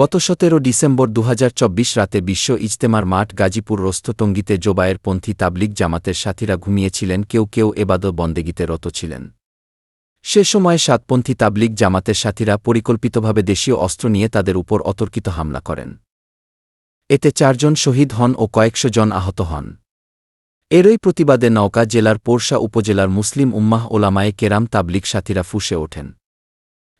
গত সতেরো ডিসেম্বর দু হাজার চব্বিশ রাতে বিশ্ব ইজতেমার মাঠ গাজীপুর রস্ততঙ্গিতে জোবায়ের পন্থী তাবলিগ জামাতের সাথীরা ঘুমিয়েছিলেন, কেউ কেউ এবাদ বন্দেগিতে রত ছিলেন। সে সময় সাতপন্থী তাবলিগ জামাতের সাথীরা পরিকল্পিতভাবে দেশীয় অস্ত্র নিয়ে তাদের উপর অতর্কিত হামলা করেন। এতে চারজন শহীদ হন ও কয়েকশো জন আহত হন। এরই প্রতিবাদে নওকা জেলার পোরশা উপজেলার মুসলিম উম্মাহ ওলামায়ে কেরাম তাবলিগ সাথীরা ফুসে ওঠেন।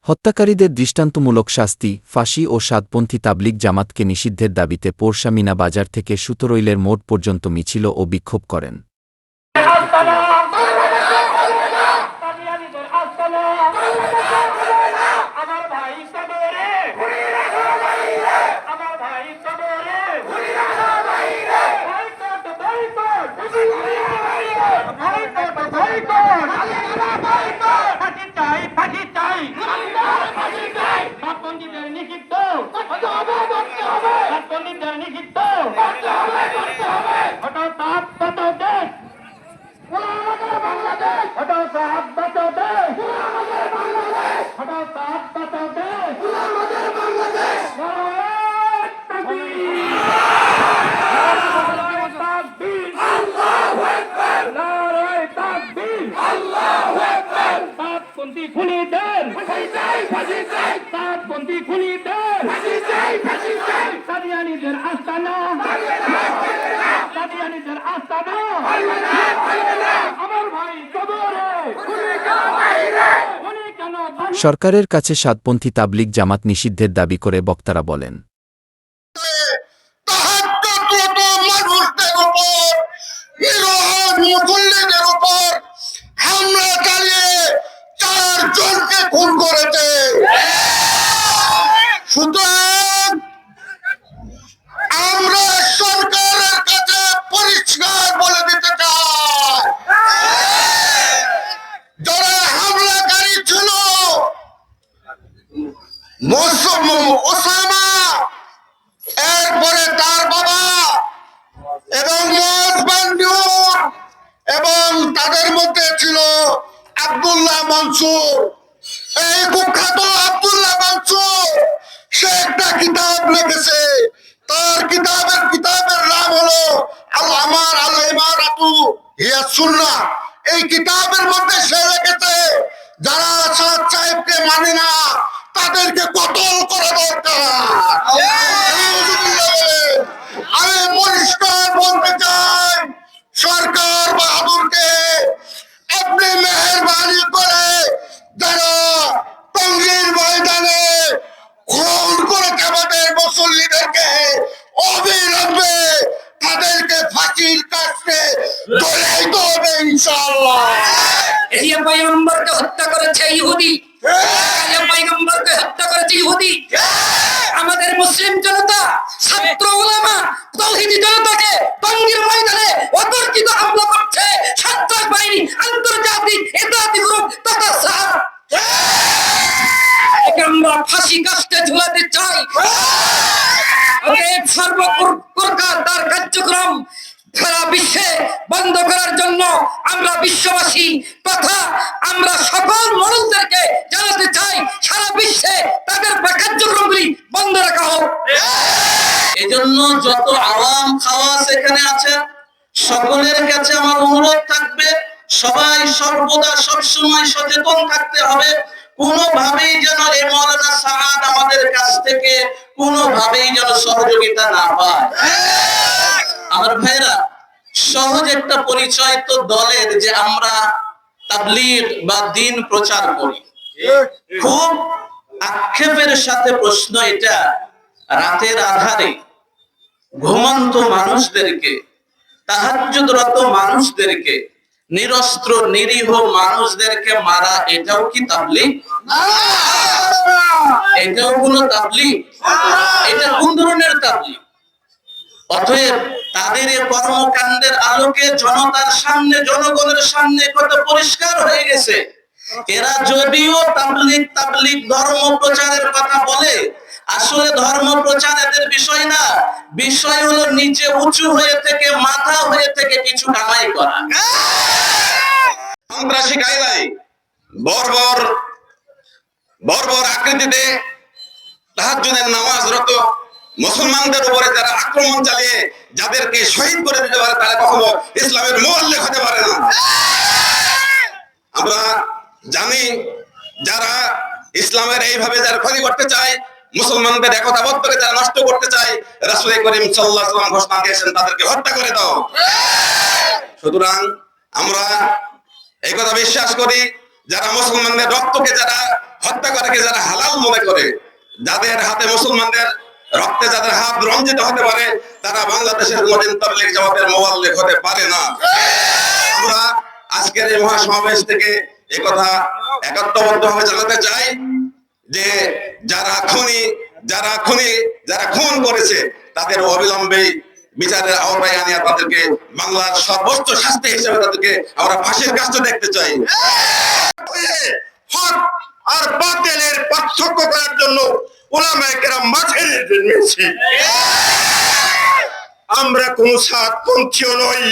হত্যাকারীদের দৃষ্টান্তমূলক শাস্তি, ফাঁসি ও সাতপন্থী তাবলিক জামাতকে নিষিদ্ধের দাবিতে পোরশা মিনা বাজার থেকে সুতরইলের মোড় পর্যন্ত মিছিল ও বিক্ষোভ করেন। হঠাৎ সাত বাঁচাও দেশ হঠাৎ সাত বাঁচাও দেশ নারায়ণ তাকবীর! নারায়ণ তাকবীর! নারায়ণ তাকবীর! সরকারের কাছে সাতপন্থী তাবলিক জামাত নিষিদ্ধের দাবি করে বক্তারা বলেন তাহাজ্জুদরত মানুষদের উপর নিরহ মুসল্লিদের উপর হামলা চালিয়ে চারজনকে খুন করেছে সুতরাং আমরা সরকারের কাছে পরিষ্কার বলে দিতে চাই যারা হামলাকারী ছিল মৌসুম ওসামা। এরপরে তার বাবা এবং এবং তাদের মধ্যে ছিল আব্দুল্লাহ মনসুর। এই কুখ্যাত আব্দুল্লাহ মনসুর, সে একটা কিতাব লিখেছে। তার কিতাবের কিতাবের নাম হলো আল্লাহ আমার আল্লাহ ইমারাতু হিয়া সুন্নাহ। এই কিতাবের মধ্যে সে লিখেছে, যারা আসাদ সাহেবকে মানে না তাদেরকে কতল করা দরকার? আমি পরিষ্কার বলতে চাই সরকার বাহাদুরকে আপনি মেহরবানি করে যারা টঙ্গীর ময়দানে খুন করেছে আমাদের মুসল্লিদেরকে অবিলম্বে তাদেরকে ফাঁসির কাছে দৌড়াইতে হবে ইনশাআল্লাহ। এই পয়গম্বরকে হত্যা করেছে ইহুদি। এলিয়া পয়গম্বরকে ইহুদি আমাদের মুসলিম জনতা, ছাত্র ওলামা তৌহিদি জনতাকে টঙ্গীর ময়দানে অতর্কিত হামলা করছে। সন্ত্রাস বাহিনী, আন্তর্জাতিক এতাতি গ্রুপ, তথা সার আমরা ফাঁসি কাস্টে ঝুলাতে চাই। অতএব সর্বপ্রকার তার কার্যক্রম সারা বিশ্বে বন্ধ করার জন্য আমরা বিশ্ববাসী, তথা আমরা সকল মানুষদেরকে জানাতে চাই, সারা বিশ্বে তাদের কার্যক্রমগুলি বন্ধ রাখা হোক। এজন্য যত আওয়াম খাওয়াস এখানে আছে, সকলের কাছে আমার অনুরোধ থাকবে, সবাই সর্বদা সবসময় সচেতন থাকতে হবে। কোনোভাবেই যেন এই মৌলানা সাহাদ আমাদের কাছ থেকে কোনোভাবেই যেন সহযোগিতা না পায়। আমার ভাইরা সহজ একটা পরিচয় তো দলের যে আমরা তাবলিগ বা দিন প্রচার করি। খুব আক্ষেপের সাথে প্রশ্ন এটা, রাতের আধারে ঘুমন্ত মানুষদেরকে, তাহাজ্জুদরত মানুষদেরকে, নিরস্ত্র, নিরীহ মানুষদেরকে মারা, এটাও কি তাবলিগ? এটাও কোন তাবলিগ? এটা কোন ধরনের তাবলিগ? অতএব তাদের এই কর্মকাণ্ডের আলোকে জনতার সামনে, জনগণের সামনে কত পরিষ্কার হয়ে গেছে। এরা যদিও তাবলিগ তাবলিগ ধর্ম প্রচারের কথা বলে, আসলে ধর্ম প্রচার এদের বিষয় না। বিষয় হলো নিচে উঁচু হয়ে থেকে, মাথা হয়ে থেকে কিছু কামাই করা। সন্ত্রাসী গাইলাই বর্বর বর্বর আকৃতিতে তাহাজ্জুদের নামাজরত মুসলমানদের উপরে যারা আক্রমণ চালিয়ে যাদেরকে শহীদ করে দিতে পারে, তারা কখনো ইসলামের মোয়াল্লেক হতে পারে না। আমরা জানি যারা ইসলামের এইভাবে যারা ক্ষতি করতে চায়, মুসলমানদের একতাবদ্ধকে যারা নষ্ট করতে চায়, রাসূল করিম সাল্লাল্লাহু আলাইহি ওয়াসাল্লাম ঘোষণা দিয়েছেন, তাদেরকে হত্যা করে দাও। সুতরাং আমরা এই কথা বিশ্বাস করি, যারা মুসলমানদের রক্তকে যারা হত্যা করে, যারা হালাল মনে করে, যাদের হাতে মুসলমানদের রক্তে যাদের হাত রঞ্জিত হতে পারে, তারা বাংলাদেশের মদিন তবলিগ জামাতের মোবাল্লিক হতে পারে না। আমরা আজকের এই মহাসমাবেশ থেকে এই কথা একাত্মবদ্ধ ভাবে জানাতে চাই যে যারা খুনি যারা খুনি, যারা খুন করেছে, তাদের অবিলম্বে বিচারের আওতায় আনিয়া তাদেরকে বাংলার সর্বোচ্চ শাস্তি হিসেবে তাদেরকে আমরা ফাঁসির কাজটা দেখতে চাই। আর বাতিলের পার্থক্য করার জন্য ওলামায়ে কেরাম মাঠে জন্মেছে আমরা কোন সাত পন্থীয় নই,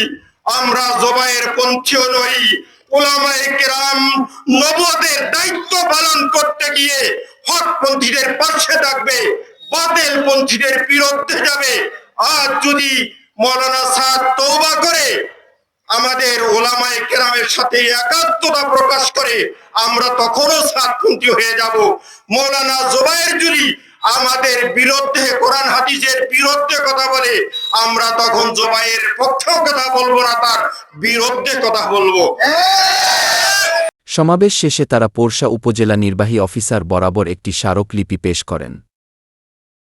আমরা জবাইয়ের পন্থীয় নই। ওলামায়ে কেরাম নবদের দায়িত্ব পালন করতে গিয়ে হক পন্থীদের পাশে থাকবে বাতিল পন্থীদের বিরুদ্ধে যাবে। আর যদি মৌলানা সাদ আমাদের ওলামায়ে কেরামের সাথে একাত্মতা প্রকাশ করে আমরা তখনও সাতপন্থী হয়ে যাব। মৌলানা জোবাইর যদি আমাদের বিরুদ্ধে কোরআন হাদিসের বিরুদ্ধে কথা বলে, আমরা তখন জোবাইয়ের পক্ষেও কথা বলব না, তার বিরুদ্ধে কথা বলব। সমাবেশ শেষে তারা পোরশা উপজেলা নির্বাহী অফিসার বরাবর একটি স্মারকলিপি পেশ করেন।